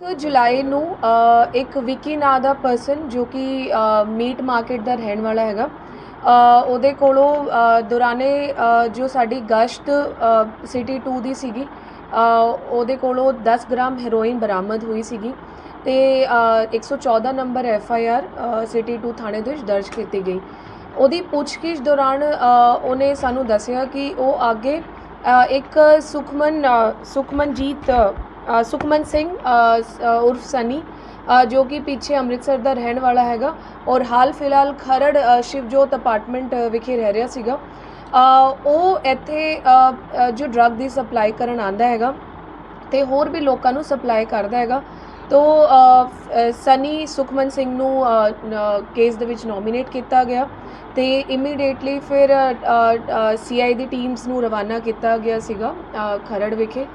1 ਜੁਲਾਈ ਨੂੰ ਅ, ਇੱਕ ਵਿਕੀ ਨਾਂ ਦਾ ਪਰਸਨ ਜੋ ਕਿ ਮੀਟ ਮਾਰਕੀਟ ਦਾ ਰਹਿਣ ਵਾਲਾ ਹੈਗਾ ਅ, ਉਹਦੇ ਕੋਲੋਂ ਅ, ਦੌਰਾਨੇ ਅ, ਜੋ ਸਾਡੀ ਗਸ਼ਤ ਸਿਟੀ 2 ਦੀ ਸੀਗੀ ਅ, ਉਹਦੇ ਕੋਲੋਂ 10 ਗ੍ਰਾਮ ਹੈਰੋਇਨ ਬਰਾਮਦ ਹੋਈ ਸੀਗੀ ਤੇ ਅ, 114 number F I R city 2 ਥਾਣੇ ਦੇ ਵਿੱਚ ਦਰਜ ਕੀਤੀ ਗਈ। ਉਹਦੀ ਪੁੱਛਗਿੱਛ ਦੌਰਾਨ ਅ, ਉਹਨੇ ਸਾਨੂੰ ਦੱਸਿਆ ਕਿ ਉਹ ਅੱਗੇ ਅ, ਇੱਕ ਸੁਖਮਨ ਅ, ਸੁਖਮਨਜੀਤ ਸੁਖਮਨ ਸਿੰਘ ਉਰਫ ਸਨੀ ਜੋ ਕਿ ਪਿੱਛੇ ਅੰਮ੍ਰਿਤਸਰ ਦਾ ਰਹਿਣ ਵਾਲਾ ਹੈਗਾ ਔਰ ਹਾਲ ਫਿਲਹਾਲ ਖਰੜ ਸ਼ਿਵਜੋਤ ਅਪਾਰਟਮੈਂਟ ਵਿਖੇ ਰਹਿ ਰਿਹਾ ਸੀਗਾ। ਉਹ ਇੱਥੇ ਜੋ ਡਰੱਗ ਦੀ ਸਪਲਾਈ ਕਰਨ ਆਂਦਾ ਹੈਗਾ ਤੇ ਹੋਰ ਵੀ ਲੋਕਾਂ ਨੂੰ ਸਪਲਾਈ ਕਰਦਾ ਹੈਗਾ। ਤੋ ਸਨੀ ਸੁਖਮਨ ਸਿੰਘ ਨੂੰ ਕੇਸ ਦੇ ਵਿੱਚ ਨੋਮੀਨੇਟ ਕੀਤਾ ਗਿਆ ਤੇ ਇਮੀਡੀਏਟਲੀ ਫਿਰ ਸੀਆਈ ਦੀ ਟੀਮਸ ਨੂੰ ਰਵਾਨਾ ਕੀਤਾ ਗਿਆ ਸੀਗਾ ਖਰੜ ਵਿਖੇ।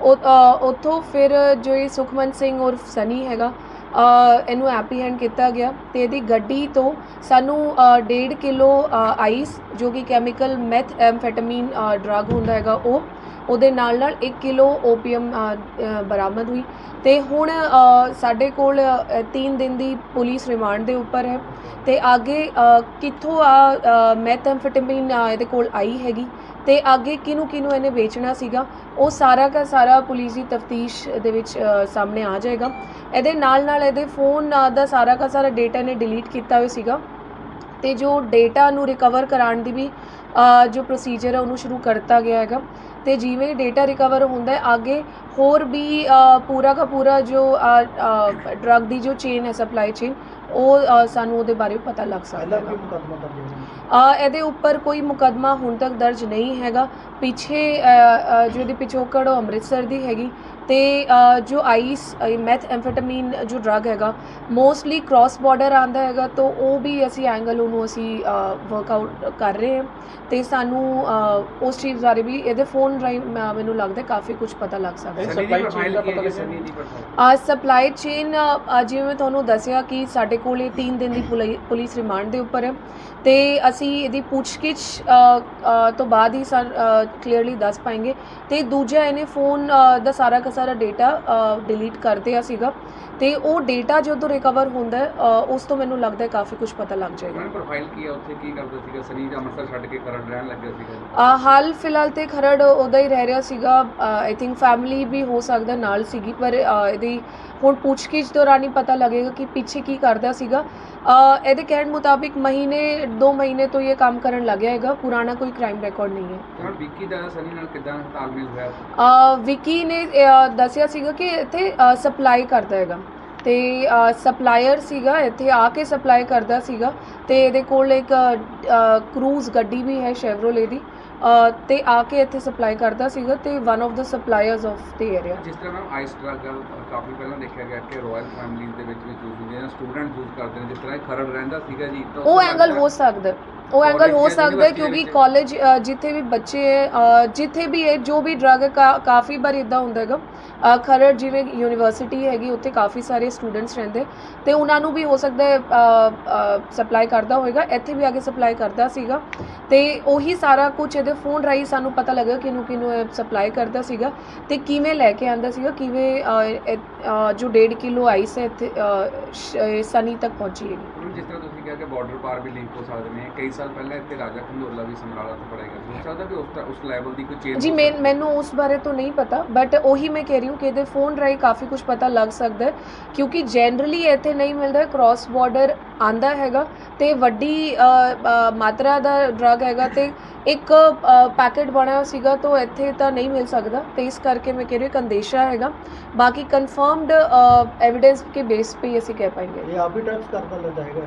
ਉੱਥੋਂ ਫਿਰ ਜੋ ਇਹ ਸੁਖਮਨ ਸਿੰਘ ਉਰਫ ਸਨੀ ਹੈਗਾ ਅ, ਇਹਨੂੰ ਐਪਰੀਹੈਂਡ ਕੀਤਾ ਗਿਆ ਤੇ ਇਹਦੀ ਗੱਡੀ ਤੋਂ ਸਾਨੂੰ 1.5 ਕਿਲੋ ਆਈਸ ਜੋ ਕਿ ਕੈਮੀਕਲ ਮੈਥ ਐਮਫੈਟਾਮੀਨ ਡਰੱਗ ਹੁੰਦਾ ਹੈਗਾ ਉਹ ਉਹਦੇ ਨਾਲ ਨਾਲ 1 ਕਿਲੋ ਓਪੀਅਮ ਬਰਾਮਦ ਹੋਈ ਤੇ ਹੁਣ ਸਾਡੇ ਕੋਲ 3 ਦਿਨ ਦੀ ਪੁਲਿਸ ਰਿਮਾਂਡ ਦੇ ਉੱਪਰ ਹੈ ਤੇ ਅੱਗੇ ਕਿੱਥੋਂ ਆ ਮੈਥ ਐਮਫੈਟਾਮੀਨ ਇਹਦੇ ਕੋਲ ਆਈ ਹੈਗੀ ਤੇ ਅੱਗੇ ਕਿਹਨੂੰ ਕਿਹਨੂੰ ਇਹਨੇ ਵੇਚਣਾ ਸੀਗਾ, ਉਹ ਸਾਰਾ ਦਾ ਸਾਰਾ ਪੁਲਿਸ ਦੀ ਤਫਤੀਸ਼ ਦੇ ਵਿੱਚ ਸਾਹਮਣੇ ਆ ਜਾਏਗਾ। ਇਹਦੇ ਨਾਲ ਨਾਲ ਇਹਦੇ ਫੋਨ ਦਾ ਸਾਰਾ ਦਾ ਸਾਰਾ ਡੇਟਾ ਨੇ ਡਿਲੀਟ ਕੀਤਾ ਹੋਇਆ ਸੀਗਾ। ਤੇ ਜੋ ਡੇਟਾ ਨੂੰ ਰਿਕਵਰ ਕਰਾਉਣ ਦੀ ਵੀ ਜੋ ਪ੍ਰੋਸੀਜਰ ਹੈ ਉਹਨੂੰ ਸ਼ੁਰੂ ਕਰਤਾ ਗਿਆ ਹੈਗਾ। ਤੇ ਜਿਵੇਂ ਡੇਟਾ ਰਿਕਵਰ ਹੁੰਦਾ ਹੈ ਅੱਗੇ ਹੋਰ ਵੀ ਪੂਰਾ ਦਾ ਪੂਰਾ ਜੋ ਡਰੱਗ ਦੀ ਜੋ ਚੇਨ ਹੈ ਸਪਲਾਈ ਚੇਨ ਉਹ ਸਾਨੂੰ ਉਹਦੇ ਬਾਰੇ ਪਤਾ ਲੱਗ ਸਕਦਾ ਹੈ। ਕੀ ਇਹਦੇ ਉੱਪਰ ਕੋਈ ਮੁਕੱਦਮਾ ਹੁਣ ਤੱਕ ਦਰਜ ਨਹੀਂ ਹੈਗਾ। ਪਿੱਛੇ ਜੋ ਇਹਦੀ ਪਿਛੋਕੜ ਉਹ ਅੰਮ੍ਰਿਤਸਰ ਦੀ ਹੈਗੀ। ਤੇ ਅ, ਜੋ ਆਈਸ ਮੈਥ ਐਮਫੈਟਾਮੀਨ ਜੋ ਡਰੱਗ ਹੈਗਾ ਮੋਸਟਲੀ ਕ੍ਰਾਸ ਬਾਰਡਰ ਆਂਦਾ ਹੈਗਾ ਤਾਂ ਉਹ ਵੀ ਅਸੀਂ ਐਂਗਲ ਉਹਨੂੰ ਅਸੀਂ ਵਰਕਆਊਟ ਕਰ ਰਹੇ ਹਾਂ। ਤੇ ਸਾਨੂੰ ਅ, ਉਸ ਚੀਜ਼ ਬਾਰੇ ਵੀ ਇਹਦੇ ਫੋਨ ਰਾਹੀਂ ਮ- ਮੈਨੂੰ ਲੱਗਦਾ ਕਾਫੀ ਕੁਝ ਪਤਾ ਲੱਗ ਸਕਦਾ ਹੈ। ਸਨੀ ਦੀ ਪਤਾ ਪ੍ਰੋਫਾਈਲ ਆ ਸਪਲਾਈ ਚੇਨ ਜਿਵੇਂ ਮੈਂ ਤੁਹਾਨੂੰ ਦੱਸਿਆ ਕਿ ਸਾਡੇ ਕੋਲ ਇਹ 3 ਦਿਨ ਦੀ ਪੁਲਿ- ਪੁਲਿਸ ਰਿਮਾਂਡ ਦੇ ਉੱਪਰ ਹੈ ਤੇ ਅਸੀਂ ਇਹਦੀ ਪੁੱਛਗਿੱਛ ਅ, ਅ, ਤੋਂ ਬਾਅਦ ਹੀ ਸਰ ਕਲੀਅਰਲੀ ਦੱਸ ਪਾएंगे ਤੇ ਦੂਜਾ ਇਹਨੇ ਫੋਨ ਅ, ਦਾ ਸਾਰਾ ਦਾ ਸਾਰਾ ਡੇਟਾ ਡਿਲੀਟ ਕਰ ਦਿਆ ਸੀਗਾ ਤੇ ਉਹ ਡੇਟਾ ਜਦੋਂ ਰਿਕਵਰ ਹੁੰਦਾ ਹੈ, ਅ, ਉਸ ਤੋਂ ਮੈਨੂੰ ਲੱਗਦਾ ਹੈ ਕਾਫੀ ਕੁਝ ਪਤਾ ਲੱਗ ਜਾਏਗਾ। ਉਹਨਾਂ ਪ੍ਰੋਫਾਈਲ ਕੀ ਹੈ ਉੱਥੇ? ਕੀ ਕਰਦਾ ਸੀਗਾ? ਸਨੀ ਦਾ ਅੰਮ੍ਰਿਤਸਰ ਛੱਡ ਕੇ ਕਰਨ ਰਹਿਣ ਲੱਗਿਆ ਸੀਗਾ? ਜੀ। ਅ, ਹਾਲ ਫਿਲਹਾਲ ਤੇ ਖਰੜ ਉਹਦਾ ਹੀ ਰਹਿ ਰਿਹਾ ਸੀਗਾ। ਆਈ ਥਿੰਕ ਫੈਮਿਲੀ ਵੀ ਹੋ ਸਕਦਾ ਨਾਲ ਸੀਗੀ ਪਰ ਇਹਦੀ ਹੁਣ ਪੁੱਛਗਿੱਛ ਦੌਰਾਨ ਹੀ ਪਤਾ ਲੱਗੇਗਾ ਕਿ ਪਿੱਛੇ ਕੀ ਕਰਦਾ ਸੀਗਾ। ਇਹਦੇ ਕਹਿਣ ਮੁਤਾਬਿਕ ਮਹੀਨੇ 2 ਮਹੀਨੇ ਤੋਂ ਇਹ ਕੰਮ ਕਰਨ ਲੱਗਿਆ ਹੈਗਾ। ਪੁਰਾਣਾ ਕੋਈ ਕ੍ਰਾਈਮ ਰਿਕਾਰਡ ਨਹੀਂ ਹੈ। ਹੁਣ ਵਿੱਕੀ ਦਾ ਸਨੀ ਨਾਲ ਕਿਦਾਂ ਤਾਲਮੇਲ ਹੋਇਆ? ਵਿੱਕੀ ਨੇ ਦੱਸਿਆ ਸੀਗਾ ਕਿ ਇੱਥੇ ਸਪਲਾਈ ਕਰਦਾ ਹੈਗਾ। ਤੇ ਸਪਲਾਇਰ ਸੀਗਾ ਇੱਥੇ ਆ ਕੇ ਸਪਲਾਈ ਕਰਦਾ ਸੀਗਾ ਤੇ ਇਹਦੇ ਕੋਲ ਇੱਕ ਕਰੂਜ਼ ਗੱਡੀ ਵੀ ਹੈ ਸ਼ੈਵਰੋਲੇ ਦੀ ਤੇ ਆ ਕੇ ਇੱਥੇ ਸਪਲਾਈ ਕਰਦਾ ਸੀਗਾ ਤੇ one of the suppliers of the area ਜਿਸ ਤਰ੍ਹਾਂ ਮੈਂ ਆਈਸ ਡਰੱਗ ਕਾਫੀ ਪਹਿਲਾਂ ਦੇਖਿਆ ਗਿਆ ਕਿ ਰਾਇਲ ਫੈਮਿਲੀਜ਼ ਦੇ ਵਿੱਚ ਵੀ ਯੂਜ਼ ਹੁੰਦੇ ਸਟੂਡੈਂਟ ਯੂਜ਼ ਕਰਦੇ ਨੇ ਜਿਸ ਤਰ੍ਹਾਂ ਖਰੜ ਰਹਿੰਦਾ ਸੀਗਾ ਜੀ ਤਾਂ ਉਹ ਐਂਗਲ ਹੋ ਸਕਦਾ। ਉਹ ਐਂਗਲ ਹੋ ਸਕਦਾ ਹੈ ਕਿਉਂਕਿ। ਕਾਲਜ ਜਿੱਥੇ ਵੀ ਬੱਚੇ ਹੈ ਜਿੱਥੇ ਵੀ ਹੈ ਜੋ ਵੀ ਡਰਗ ਕਾਫੀ ਵਾਰ ਇਦਾਂ ਹੁੰਦਾ ਹੈਗਾ। ਖਰੜ ਜਿਵੇਂ ਯੂਨੀਵਰਸਿਟੀ ਹੈਗੀ ਉੱਥੇ ਕਾਫੀ ਸਾਰੇ ਸਟੂਡੈਂਟਸ ਰਹਿੰਦੇ। ਤੇ ਉਹਨਾਂ ਨੂੰ ਵੀ ਹੋ ਸਕਦਾ ਹੈ ਸਪਲਾਈ ਕਰਦਾ ਹੋਵੇਗਾ ਇੱਥੇ ਵੀ ਆ ਕੇ ਸਪਲਾਈ ਕਰਦਾ ਸੀਗਾ। ਤੇ ਉਹੀ ਸਾਰਾ ਕੁਝ ਇਹਦੇ ਫੋਨ ਰਾਹੀਂ ਸਾਨੂੰ ਪਤਾ ਲੱਗਾ ਕਿ ਇਹਨੂੰ ਕਿਨੂੰ ਸਪਲਾਈ ਕਰਦਾ ਸੀਗਾ। ਤੇ ਕਿਵੇਂ ਲੈ ਕੇ ਆਂਦਾ ਸੀਗਾ ਕਿਵੇਂ ਇਹ, ਜੋ 1.5 ਕਿਲੋ ਆਈਸ ਹੈ ਇੱਥੇ ਸਨੀ ਤੱਕ ਪਹੁੰਚੀ ਹੈਗੀ। ਜਿਸ ਤਰ੍ਹਾਂ ਤੁਸੀਂ ਕਿਹਾ ਕਿ ਬਾਰਡਰ ਪਾਰ ਵੀ ਲਿੰਕ ਹੋ ਸਕਦੇ ਨੇ ਕਈ ਸਾਲ ਪਹਿਲਾਂ ਇੱਥੇ ਰਾਜਾ ਖੰਡੋਲਾ ਵੀ ਸਮਰਾਲਾ ਤੋਂ ਪੜਾਇਆ ਗਿਆ ਸੀ। ਸਕਦਾ ਕਿ ਉਸ ਦਾ ਉਸ ਲੈਵਲ ਦੀ ਕੋਈ ਚੇਂਜ ਜੀ ਮੈਂ ਮੈਨੂੰ ਉਸ ਬਾਰੇ ਤੋਂ ਨਹੀਂ ਪਤਾ ਬਟ ਉਹੀ ਮੈਂ ਕਹਿ ਰਹੀ ਹਾਂ ਕਿ ਇਹਦੇ ਫੋਨ ਰਾਈ ਕਾਫੀ ਕੁਝ ਪਤਾ ਲੱਗ ਸਕਦਾ ਕਿਉਂਕਿ ਜਨਰਲੀ ਇੱਥੇ ਨਹੀਂ ਮਿਲਦਾ ਕ੍ਰਾਸ ਬਾਰਡਰ ਆਂਦਾ ਹੈਗਾ ਤੇ ਵੱਡੀ ਮਾਤਰਾ ਦਾ ਡਰਗ ਹੈਗਾ ਤੇ ਇੱਕ ਪੈਕੇਟ ਬਣਿਆ ਸੀਗਾ ਤੋਂ ਇੱਥੇ ਤਾਂ ਨਹੀਂ ਮਿਲ ਸਕਦਾ ਤੇ ਇਸ ਕਰਕੇ ਮੈਂ ਕਹਿ ਰਹੀ ਹਾਂ ਅੰਦੇਸ਼ਾ ਹੈਗਾ। ਬਾਕੀ ਕਨਫਰਮਡ ਐਵੀਡੈਂਸ ਕੇ ਬੇਸ ਤੇ ਅਸੀਂ ਕਹਿ ਪਾਏਗੇ। ਇਹ ਆਪ ਹੀ ਕਰਦਾ ਲੱਗ ਜਾਏਗਾ